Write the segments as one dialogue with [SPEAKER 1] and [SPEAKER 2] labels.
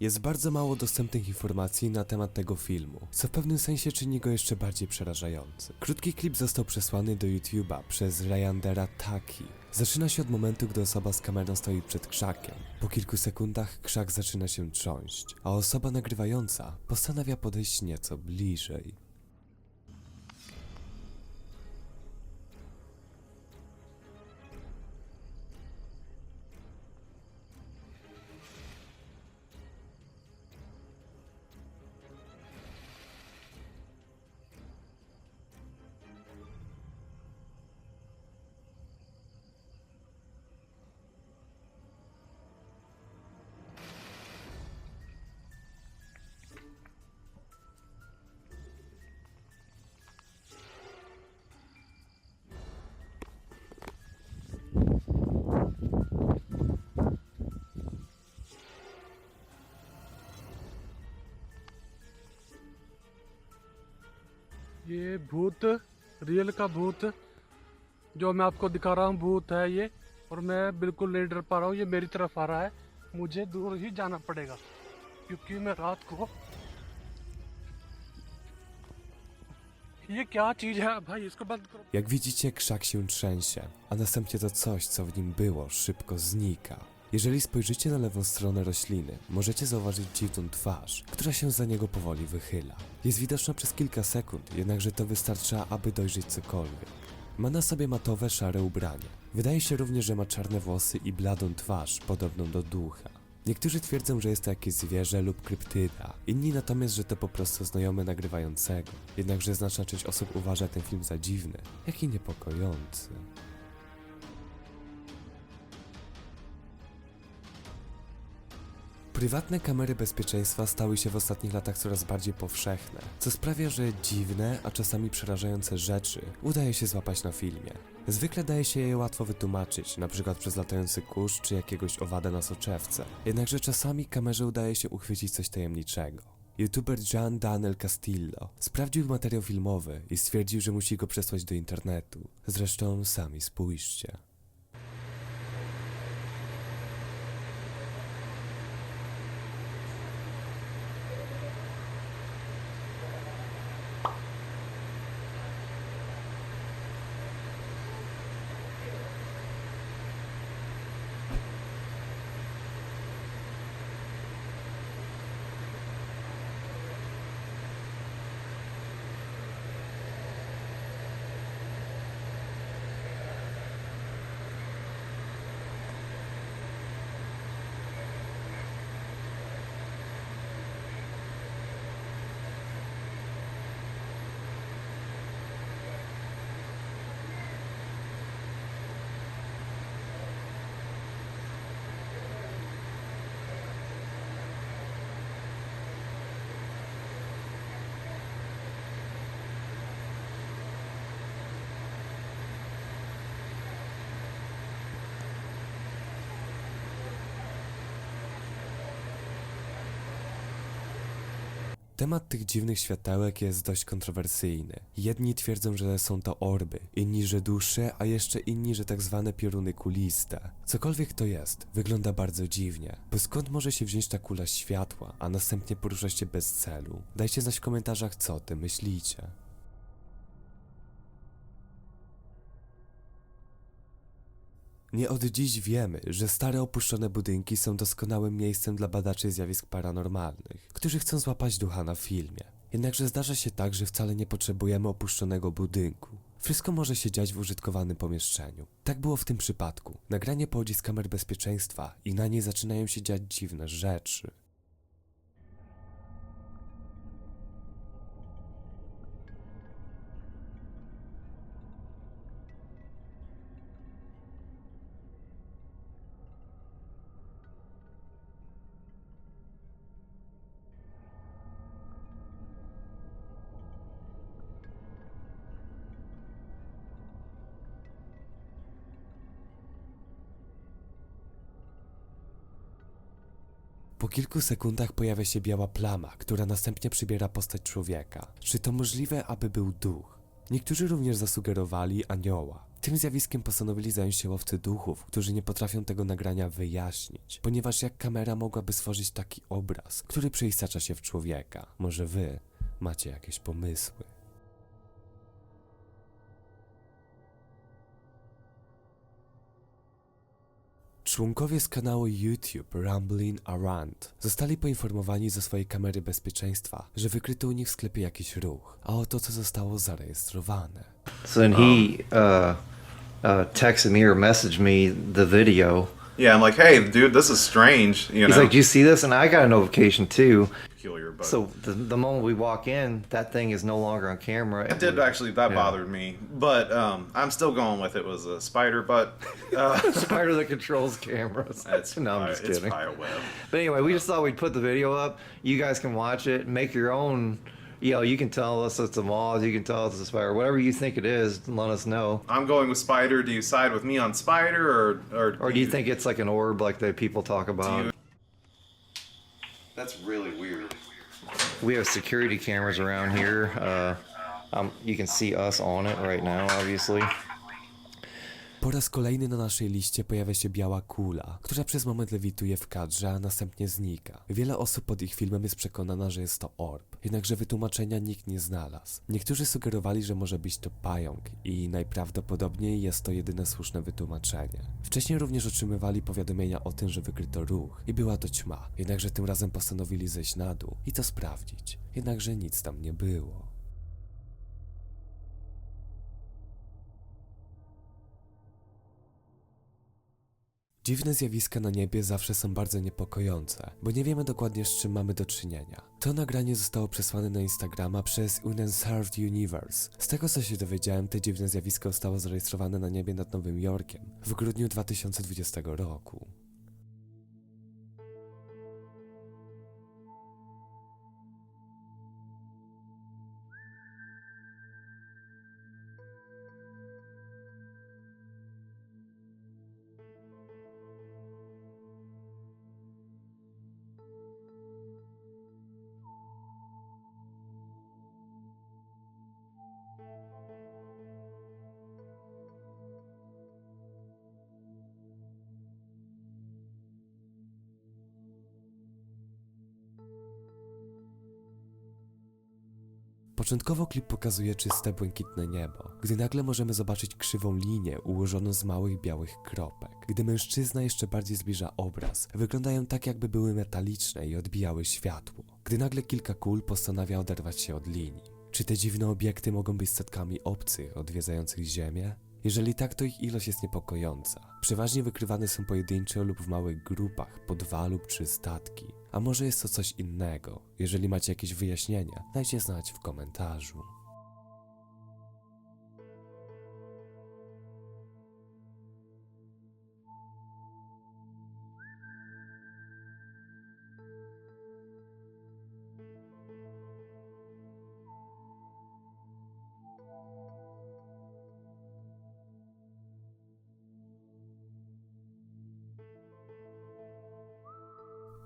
[SPEAKER 1] Jest bardzo mało dostępnych informacji na temat tego filmu, co w pewnym sensie czyni go jeszcze bardziej przerażający. Krótki klip został przesłany do YouTube'a przez Ryandera Taki. Zaczyna się od momentu, gdy osoba z kamerą stoi przed krzakiem. Po kilku sekundach krzak zaczyna się trząść, a osoba nagrywająca postanawia podejść nieco bliżej.
[SPEAKER 2] ये भूत रियल का भूत जो मैं आपको दिखा रहा हूँ भूत है ये। और मैं बिल्कुल नहीं डर पा रहा हूँ ये मेरी तरफ़ आ रहा है। मुझे दूर ही जाना पड़ेगा क्योंकि मैं रात को ये क्या चीज़ है भाई? इसको बंद करो।
[SPEAKER 1] Jak widzicie, krzak się trzęsie, a następnie to coś, co w nim było, szybko znika. Jeżeli spojrzycie na lewą stronę rośliny, możecie zauważyć dziwną twarz, która się za niego powoli wychyla. Jest widoczna przez kilka sekund, jednakże to wystarcza, aby dojrzeć cokolwiek. Ma na sobie matowe, szare ubranie. Wydaje się również, że ma czarne włosy i bladą twarz, podobną do ducha. Niektórzy twierdzą, że jest to jakieś zwierzę lub kryptyda, inni natomiast, że to po prostu znajomy nagrywającego. Jednakże znaczna część osób uważa ten film za dziwny, jak i niepokojący. Prywatne kamery bezpieczeństwa stały się w ostatnich latach coraz bardziej powszechne, co sprawia, że dziwne, a czasami przerażające rzeczy udaje się złapać na filmie. Zwykle daje się je łatwo wytłumaczyć, przykład przez latający kurz czy jakiegoś owada na soczewce. Jednakże czasami kamerze udaje się uchwycić coś tajemniczego. YouTuber Gian Daniel Castillo sprawdził materiał filmowy i stwierdził, że musi go przesłać do internetu. Zresztą sami spójrzcie. Temat tych dziwnych światełek jest dość kontrowersyjny. Jedni twierdzą, że są to orby, inni, że dusze, a jeszcze inni, że tak zwane pioruny kuliste. Cokolwiek to jest, wygląda bardzo dziwnie, bo skąd może się wziąć ta kula światła, a następnie poruszać się bez celu? Dajcie znać w komentarzach, co o tym myślicie. Nie od dziś wiemy, że stare opuszczone budynki są doskonałym miejscem dla badaczy zjawisk paranormalnych, którzy chcą złapać ducha na filmie. Jednakże zdarza się tak, że wcale nie potrzebujemy opuszczonego budynku. Wszystko może się dziać w użytkowanym pomieszczeniu. Tak było w tym przypadku. Nagranie pochodzi z kamer bezpieczeństwa i na niej zaczynają się dziać dziwne rzeczy. Po kilku sekundach pojawia się biała plama, która następnie przybiera postać człowieka. Czy to możliwe, aby był duch? Niektórzy również zasugerowali anioła. Tym zjawiskiem postanowili zająć się łowcy duchów, którzy nie potrafią tego nagrania wyjaśnić, ponieważ jak kamera mogłaby stworzyć taki obraz, który przeistacza się w człowieka? Może wy macie jakieś pomysły? Członkowie z kanału YouTube Rambling Around zostali poinformowani ze swojej kamery bezpieczeństwa, że wykryto u nich w sklepie jakiś ruch, a oto co zostało zarejestrowane.
[SPEAKER 3] So then he uh, uh, texted me or messaged me the video.
[SPEAKER 4] Yeah, I'm like, hey, dude, this is strange. You know?
[SPEAKER 3] He's like, "Do you see this?" And I got a notification too.
[SPEAKER 4] peculiar, but
[SPEAKER 3] So the, the moment we walk in, that thing is no longer on camera.
[SPEAKER 4] it did actually that
[SPEAKER 3] Yeah.
[SPEAKER 4] bothered me. But um, I'm still going with it was a spider. But uh,
[SPEAKER 3] Spider that controls cameras.
[SPEAKER 4] it's
[SPEAKER 3] no, I'm just
[SPEAKER 4] it's
[SPEAKER 3] kidding.
[SPEAKER 4] fire web.
[SPEAKER 3] But anyway, we just thought we'd put the video up. You guys can watch it, make your own. You know, you can tell us it's a moth, you can tell us it's a spider, whatever you think it is. Let us know.
[SPEAKER 4] I'm going with spider. Do you side with me on spider, or or,
[SPEAKER 3] Or do you think it's like an orb, like the people talk about?
[SPEAKER 4] you-
[SPEAKER 3] That's really weird. We have security cameras around here. Uh, um, you can see us on it right now, obviously.
[SPEAKER 1] Po raz kolejny na naszej liście pojawia się biała kula, która przez moment lewituje w kadrze, a następnie znika. Wiele osób pod ich filmem jest przekonana, że jest to orb, jednakże wytłumaczenia nikt nie znalazł. Niektórzy sugerowali, że może być to pająk i najprawdopodobniej jest to jedyne słuszne wytłumaczenie. Wcześniej również otrzymywali powiadomienia o tym, że wykryto ruch i była to ćma, jednakże tym razem postanowili zejść na dół i to sprawdzić. Jednakże nic tam nie było. Dziwne zjawiska na niebie zawsze są bardzo niepokojące, bo nie wiemy dokładnie z czym mamy do czynienia. To nagranie zostało przesłane na Instagrama przez Unenserved Universe. Z tego co się dowiedziałem, te dziwne zjawisko zostało zarejestrowane na niebie nad Nowym Jorkiem w grudniu 2020 roku. Początkowo klip pokazuje czyste, błękitne niebo, gdy nagle możemy zobaczyć krzywą linię ułożoną z małych białych kropek. Gdy mężczyzna jeszcze bardziej zbliża obraz, wyglądają tak jakby były metaliczne i odbijały światło. Gdy nagle kilka kul postanawia oderwać się od linii. Czy te dziwne obiekty mogą być setkami obcych odwiedzających Ziemię? Jeżeli tak, to ich ilość jest niepokojąca. Przeważnie wykrywane są pojedynczo lub w małych grupach, po dwa lub trzy statki. A może jest to coś innego? Jeżeli macie jakieś wyjaśnienia, dajcie znać w komentarzu.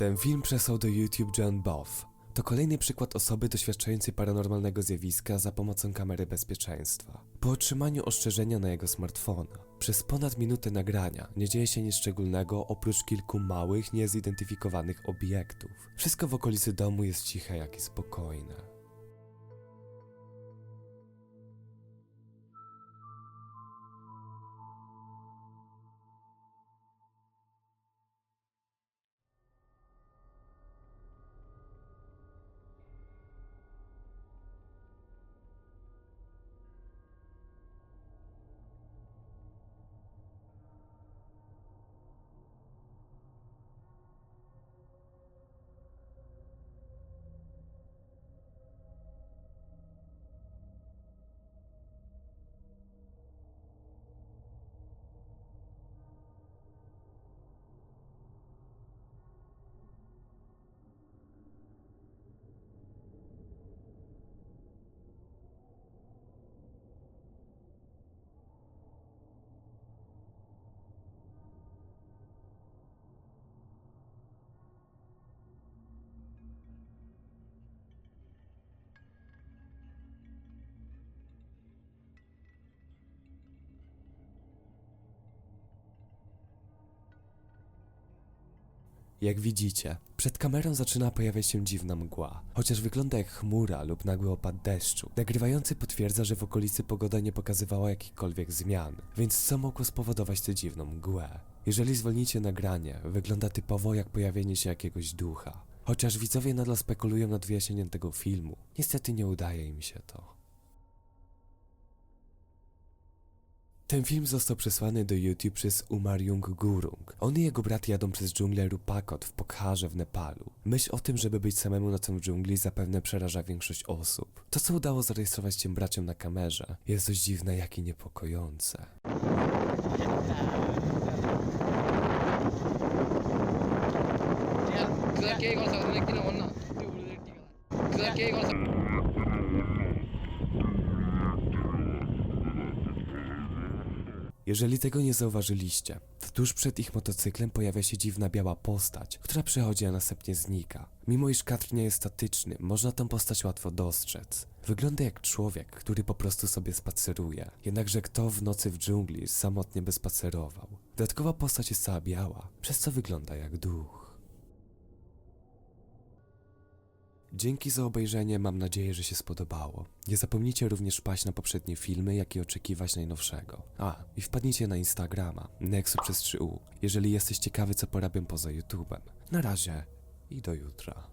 [SPEAKER 1] Ten film przesłał do YouTube John Boff. To kolejny przykład osoby doświadczającej paranormalnego zjawiska za pomocą kamery bezpieczeństwa. Po otrzymaniu ostrzeżenia na jego smartfona, przez ponad minutę nagrania nie dzieje się nic szczególnego oprócz kilku małych, niezidentyfikowanych obiektów. Wszystko w okolicy domu jest ciche jak i spokojne. Jak widzicie, przed kamerą zaczyna pojawiać się dziwna mgła, chociaż wygląda jak chmura lub nagły opad deszczu. Nagrywający potwierdza, że w okolicy pogoda nie pokazywała jakichkolwiek zmian, więc co mogło spowodować tę dziwną mgłę? Jeżeli zwolnicie nagranie, wygląda typowo jak pojawienie się jakiegoś ducha. Chociaż widzowie nadal spekulują nad wyjaśnieniem tego filmu, niestety nie udaje im się to. Ten film został przesłany do YouTube przez Umar Jung Gurung. On i jego brat jadą przez dżunglę Rupakot w Pokharze w Nepalu. Myśl o tym, żeby być samemu nocą w dżungli zapewne przeraża większość osób. To, co udało zarejestrować się braciom na kamerze, jest dość dziwne, jak i niepokojące.
[SPEAKER 5] ಕೇಳಿಗೋಸ್ಕರ ಕಿಲೋ ಒನ್ನ ಕೇಳಿಗೋಸ್ಕರ
[SPEAKER 1] Jeżeli tego nie zauważyliście, to tuż przed ich motocyklem pojawia się dziwna biała postać, która przychodzi, a następnie znika. Mimo iż kadr nie jest statyczny, można tę postać łatwo dostrzec. Wygląda jak człowiek, który po prostu sobie spaceruje. Jednakże kto w nocy w dżungli samotnie by spacerował? Dodatkowa postać jest cała biała, przez co wygląda jak duch. Dzięki za obejrzenie, mam nadzieję, że się spodobało. Nie zapomnijcie również paść na poprzednie filmy, jak i oczekiwać najnowszego. A, i wpadnijcie na Instagrama, Nexu przez 3U, jeżeli jesteś ciekawy, co porabiam poza YouTubem. Na razie i do jutra.